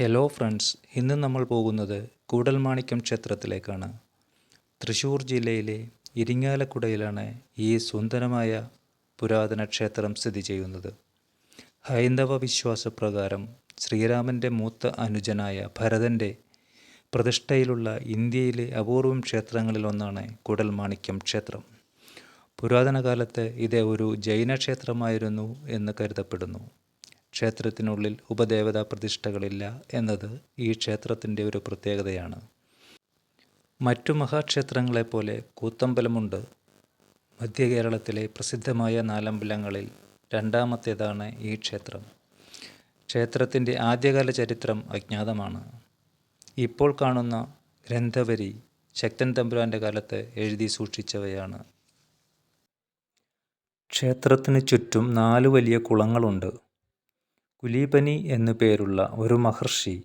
Hello friends ഇന്ന് നമ്മൾ പോകുന്നത് കൂടൽമാണിക്യം ക്ഷേത്രത്തിലേക്കാണ്. തൃശ്ശൂർ ജില്ലയിലെ ഇരിങ്ങാലക്കുടയിലാണ് ഈ സുന്ദരമായ പുരാതന ക്ഷേത്രം സ്ഥിതി ചെയ്യുന്നത്. ഹൈന്ദവ വിശ്വാസപ്രകാരം ശ്രീരാമന്റെ മൂത്ത അനുജനായ ഭരതന്റെ പ്രതിഷ്ഠയിലുള്ള ഇന്ത്യയിലെ അപൂർവം ക്ഷേത്രങ്ങളിലൊന്നാണ് കൂടൽമാണിക്യം ക്ഷേത്രം. പുരാതന കാലത്ത് ഇത് ഒരു ജൈന ക്ഷേത്രമായിരുന്നു എന്ന് കരുതപ്പെടുന്നു. ക്ഷേത്രത്തിനുള്ളിൽ ഉപദേവതാ പ്രതിഷ്ഠകളില്ല എന്നത് ഈ ക്ഷേത്രത്തിന്റെ ഒരു പ്രത്യേകതയാണ്. മറ്റു മഹാക്ഷേത്രങ്ങളെപ്പോലെ കൂത്തമ്പലമുണ്ട്. മധ്യ കേരളത്തിലെ പ്രസിദ്ധമായ നാലമ്പലങ്ങളിൽ രണ്ടാമത്തേതാണ് ഈ ക്ഷേത്രം. ക്ഷേത്രത്തിന്റെ ആദ്യകാല ചരിത്രം അജ്ഞാതമാണ്. ഇപ്പോൾ കാണുന്ന ഗ്രന്ഥവരി ശക്തൻ തമ്പുരാന്റെ കാലത്ത് എഴുതി സൂക്ഷിച്ചവയാണ്. ക്ഷേത്രത്തിന് ചുറ്റും നാല് വലിയ കുളങ്ങളുണ്ട്. കുലീപനി എന്നു പേരുള്ള ഒരു മഹർഷി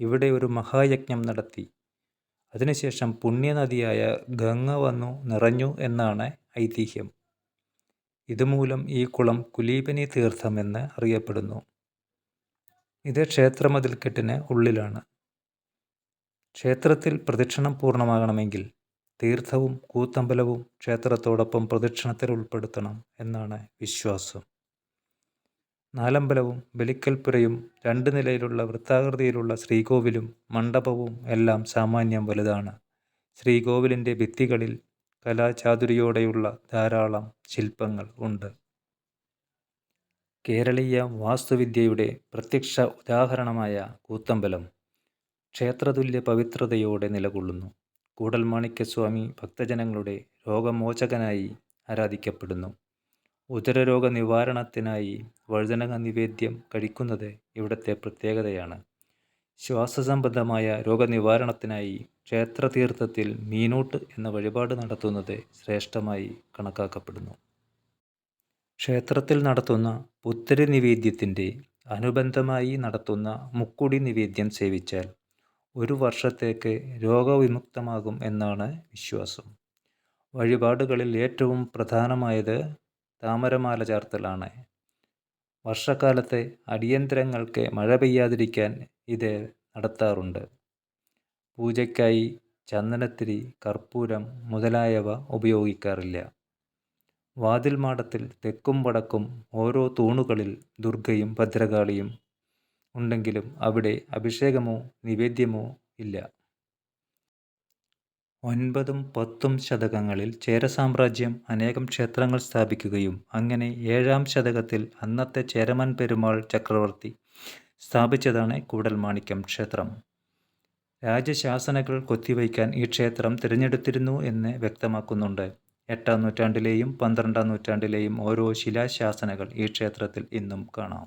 ഇവിടെ ഒരു മഹായജ്ഞം നടത്തി. അതിനുശേഷം പുണ്യനദിയായ ഗംഗ വന്നു നിറഞ്ഞു എന്നാണ് ഐതിഹ്യം. ഇതുമൂലം ഈ കുളം കുലീപനി തീർത്ഥമെന്ന് അറിയപ്പെടുന്നു. ഇത് ക്ഷേത്രമതിൽക്കെട്ടിന് ഉള്ളിലാണ്. ക്ഷേത്രത്തിൽ പ്രദക്ഷിണം പൂർണമാകണമെങ്കിൽ തീർത്ഥവും കൂത്തമ്പലവും ക്ഷേത്രത്തോടൊപ്പം പ്രദക്ഷിണത്തിൽ ഉൾപ്പെടുത്തണം എന്നാണ് വിശ്വാസം. നാലമ്പലവും ബലിക്കൽപ്പുരയും രണ്ട് നിലയിലുള്ള വൃത്താകൃതിയിലുള്ള ശ്രീകോവിലും മണ്ഡപവും എല്ലാം സാമാന്യം വലുതാണ്. ശ്രീകോവിലിന്റെ ഭിത്തികളിൽ കലാചാതുരിയോടെയുള്ള ധാരാളം ശില്പങ്ങൾ ഉണ്ട്. കേരളീയ വാസ്തുവിദ്യയുടെ പ്രത്യക്ഷ ഉദാഹരണമായ കൂത്തമ്പലം ക്ഷേത്രതുല്യ പവിത്രതയോടെ നിലകൊള്ളുന്നു. കൂടൽമാണിക്യസ്വാമി ഭക്തജനങ്ങളുടെ രോഗമോചകനായി ആരാധിക്കപ്പെടുന്നു. ഉദരരോഗ നിവാരണത്തിനായി വഴുതനങ്ങ നിവേദ്യം കഴിക്കുന്നത് ഇവിടുത്തെ പ്രത്യേകതയാണ്. ശ്വാസസംബന്ധമായ രോഗനിവാരണത്തിനായി ക്ഷേത്രതീർത്ഥത്തിൽ മീനൂട്ട് എന്ന വഴിപാട് നടത്തുന്നത് ശ്രേഷ്ഠമായി കണക്കാക്കപ്പെടുന്നു. ക്ഷേത്രത്തിൽ നടത്തുന്ന പുത്തരി നിവേദ്യത്തിന്റെ അനുബന്ധമായി നടത്തുന്ന മുക്കുടി നിവേദ്യം സേവിച്ചാൽ ഒരു വർഷത്തേക്ക് രോഗവിമുക്തമാകും എന്നാണ് വിശ്വാസം. വഴിപാടുകളിൽ ഏറ്റവും പ്രധാനമായത് താമരമാല ചാർത്തലാണ്. വർഷക്കാലത്തെ അടിയന്തരങ്ങൾക്ക് മഴ പെയ്യാതിരിക്കാൻ ഇത് നടത്താറുണ്ട്. പൂജയ്ക്കായി ചന്ദനത്തിരി കർപ്പൂരം മുതലായവ ഉപയോഗിക്കാറില്ല. വാതിൽ മാടത്തിൽ തെക്കും വടക്കും ഓരോ തൂണുകളിൽ ദുർഗയും ഭദ്രകാളിയും ഉണ്ടെങ്കിലും അവിടെ അഭിഷേകമോ നിവേദ്യമോ ഇല്ല. ഒൻപതും പത്തും ശതകങ്ങളിൽ ചേര സാമ്രാജ്യം അനേകം ക്ഷേത്രങ്ങൾ സ്ഥാപിക്കുകയും അങ്ങനെ ഏഴാം ശതകത്തിൽ അന്നത്തെ ചേരമൻ പെരുമാൾ ചക്രവർത്തി സ്ഥാപിച്ചതാണ് കൂടൽമാണിക്യം ക്ഷേത്രം. രാജശാസനകൾ കൊത്തിവയ്ക്കാൻ ഈ ക്ഷേത്രം തിരഞ്ഞെടുത്തിരുന്നു എന്ന് വ്യക്തമാക്കുന്നുണ്ട്. എട്ടാം നൂറ്റാണ്ടിലെയും പന്ത്രണ്ടാം നൂറ്റാണ്ടിലെയും ഓരോ ശിലാശാസനകൾ ഈ ക്ഷേത്രത്തിൽ ഇന്നും കാണാം.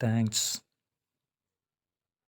താങ്ക്സ്.